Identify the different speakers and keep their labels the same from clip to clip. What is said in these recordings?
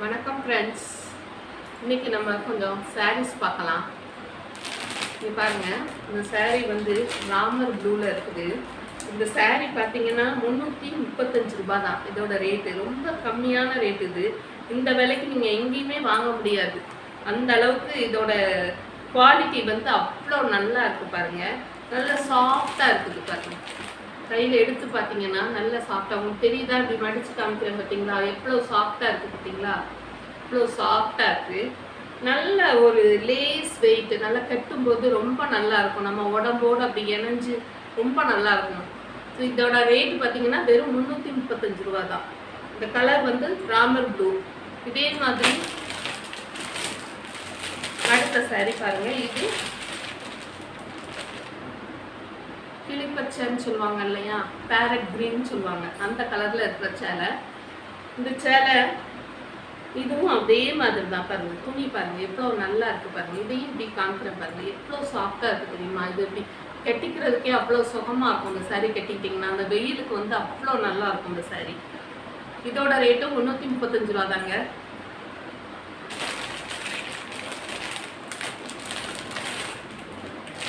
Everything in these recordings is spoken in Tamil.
Speaker 1: வணக்கம் ஃப்ரெண்ட்ஸ் இன்னைக்கு நம்ம கொஞ்சம் சாரீஸ் பார்க்கலாம். இங்க பாருங்க இந்த சாரீ வந்து ராமர் ப்ளூவில் இருக்குது. இந்த சாரீ பார்த்தீங்கன்னா முந்நூற்றி முப்பத்தஞ்சு ரூபா தான். இதோட ரேட்டு ரொம்ப கம்மியான ரேட் இது. இந்த விலைக்கு நீங்கள் எங்கேயுமே வாங்க முடியாது. அந்த அளவுக்கு இதோட குவாலிட்டி வந்து அவ்வளோ நல்லா இருக்குது பாருங்கள் நல்ல சாஃப்டாக இருக்குது பாருங்கள் கையில் எடுத்து பார்த்தீங்கன்னா நல்ல சாஃப்டாக உங்களுக்கு தெரியுதா? இப்படி மடித்து காமிக்கிறேன் பார்த்தீங்களா எவ்வளோ சாஃப்டாக இருக்குது பார்த்தீங்களா எவ்வளோ சாஃப்டாக இருக்குது நல்ல ஒரு லேஸ் வெயிட் நல்லா கட்டும்போது ரொம்ப நல்லா இருக்கும். நம்ம உடம்போடு அப்படி இணைஞ்சு ரொம்ப நல்லா இருக்கும் ஸோ இதோட ரேட் பார்த்தீங்கன்னா வெறும் முந்நூற்றி முப்பத்தஞ்சு ரூபா தான். இந்த கலர் வந்து ராமர் ப்ளூ இதே மாதிரி அடுத்த சாரி பாருங்கள் இது கிளிப்பச்சைன்னு சொல்லுவாங்க இல்லையா? பேரட் கிரீன் சொல்லுவாங்க. அந்த கலரில் இருக்கிற சேலை. இந்த சேலை இதுவும் அதே மாதிரி தான் பாருங்க. துணி பாருங்க. எவ்வளோ நல்லா இருக்கு பாருங்க. இதையும் இப்படி காமிக்கிறேன் பாருங்க. எவ்வளோ சாஃப்டாக இருக்கு தெரியுமா? இது இப்படி கட்டிக்கிறதுக்கே அவ்வளோ சுகமாக இருக்கும் இந்த சாரீ கட்டிக்கிட்டிங்கன்னா அந்த வெயிலுக்கு வந்து அவ்வளோ நல்லா இருக்கும் இந்த saree. இதோட ரேட்டும் முந்நூற்றி முப்பத்தஞ்சு ரூபா தாங்க.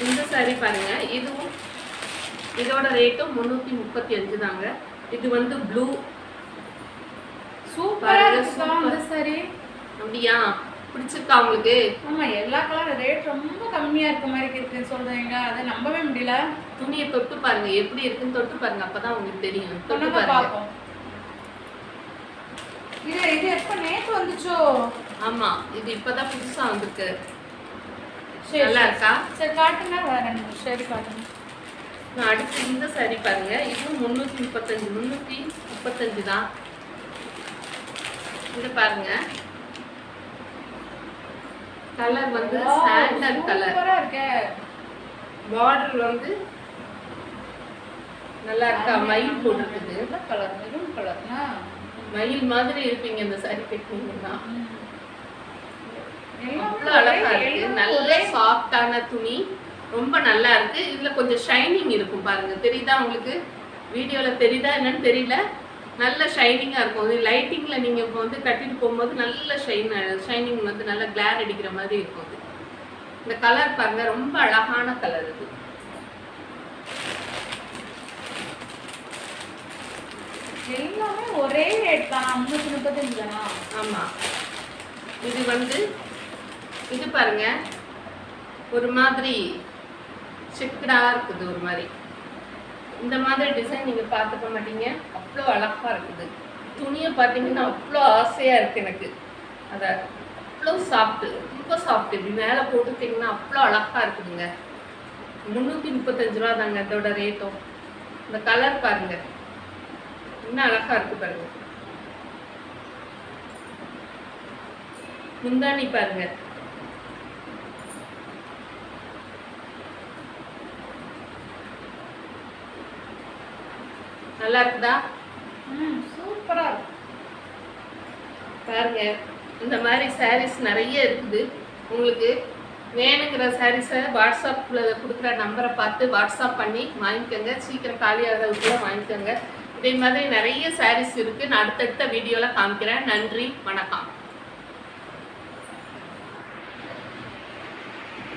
Speaker 1: இந்த saree பாருங்க. இதுவும் இதோட ரேட்டும் முந்நூற்றி முப்பத்தி அஞ்சு தாங்க இது வந்து ப்ளூ
Speaker 2: சூப்பரா
Speaker 1: பாருங்க,
Speaker 2: இருக்குக்கா
Speaker 1: super.
Speaker 2: அந்த சாரி.
Speaker 1: அப்படியா? பிடிச்சிருக்கா உங்களுக்கு?
Speaker 2: ஆமா எல்லா கலர் ரேட் ரொம்ப கம்மியா இருக்க மாதிரி இருக்குன்னு சொல்றீங்க. அதை நம்பவே முடியல.
Speaker 1: துணியை தொட்டு பாருங்க எப்படி இருக்குன்னு தொட்டு பாருங்க. அப்பதான் உங்களுக்கு தெரியும். தொட்டு பாருங்க.
Speaker 2: இது இது எப்ப நேத்து வந்துச்சோ?
Speaker 1: ஆமா இது இப்பதான் புதுசா வந்திருக்கு.
Speaker 2: சரி,
Speaker 1: நல்லா இருக்கா?
Speaker 2: சரி காட்டுங்க. வேற சரி காட்டுங்க.
Speaker 1: அடுத்து இந்த saree பாருங்க. இதுவும் முந்நூற்றி முப்பத்தஞ்சு முந்நூற்றி முப்பத்தஞ்சு தான். இது பாருங்க. கலர் வந்து சாண்டல் கலர் பார்டர் வந்து நல்லா இருக்கா? மயில் போட்டிருக்குது.
Speaker 2: கலர் மெரூன் கலர்னா
Speaker 1: மயில் மாதிரி இருப்பீங்க இந்த saree கட்டினீங்கன்னா. அவ்வளோ அழகா இருக்கு. நல்ல சாஃப்டான துணி. ரொம்ப நல்லா இருக்கு. இதுல கொஞ்சம் ஷைனிங் இருக்கும் பாருங்க. தெரியுதா உங்களுக்கு? வீடியோல தெரியுதா என்னன்னு தெரியல. நல்ல ஷைனிங்கா இருக்கும். இது லைட்டிங்ல நீங்க இப்போ வந்து கட்டிட்டு போகும்போது நல்ல ஷைன் ஷைனிங் வந்து நல்ல கிளார் அடிக்கிற மாதிரி இருக்கும் இது இந்த கலர் பாருங்க ரொம்ப அழகான கலர் இது.
Speaker 2: எல்லாமே ஒரே ரேட் தான். முன்னூத்தி முப்பத்தஞ்சு தானா?
Speaker 1: ஆமா. இது வந்து இது பாருங்க. ஒரு மாதிரி சிக்கடாக இருக்குது ஒரு மாதிரி. இந்த மாதிரி டிசைன் நீங்கள் பார்த்துக்க மாட்டீங்க. அவ்வளோ அழகாக இருக்குது. துணியை பார்த்தீங்கன்னா அவ்வளோ ஆசையாக இருக்குது எனக்கு. அதை அவ்வளோ சாஃப்ட்டு ரொம்ப சாஃப்ட் இப்படி மேலே போட்டுட்டிங்கன்னா அவ்வளோ அழகா இருக்குதுங்க. முந்நூற்றி முப்பத்தஞ்சு ரூபா தாங்க இதோட ரேட்டும் இந்த கலர் பாருங்க. இன்னும் அழகாக இருக்குது பாருங்க. முந்தானி பாருங்க. நல்லா இருக்குதா
Speaker 2: ம் சூப்பரா இருக்கு.
Speaker 1: பாருங்க இந்த மாதிரி sarees நிறைய இருக்குது. உங்களுக்கு வேணுங்கிற சாரீஸை வாட்ஸ்அப்பில் கொடுக்குற நம்பரை பார்த்து வாட்ஸ்அப் பண்ணி வாங்கிக்கோங்க. சீக்கிரம் காலியாகிறதுக்குள்ள வாங்கிக்கோங்க. இதே மாதிரி நிறைய sarees இருக்குது நான் அடுத்தடுத்த வீடியோவில் காமிக்கிறேன். நன்றி வணக்கம்.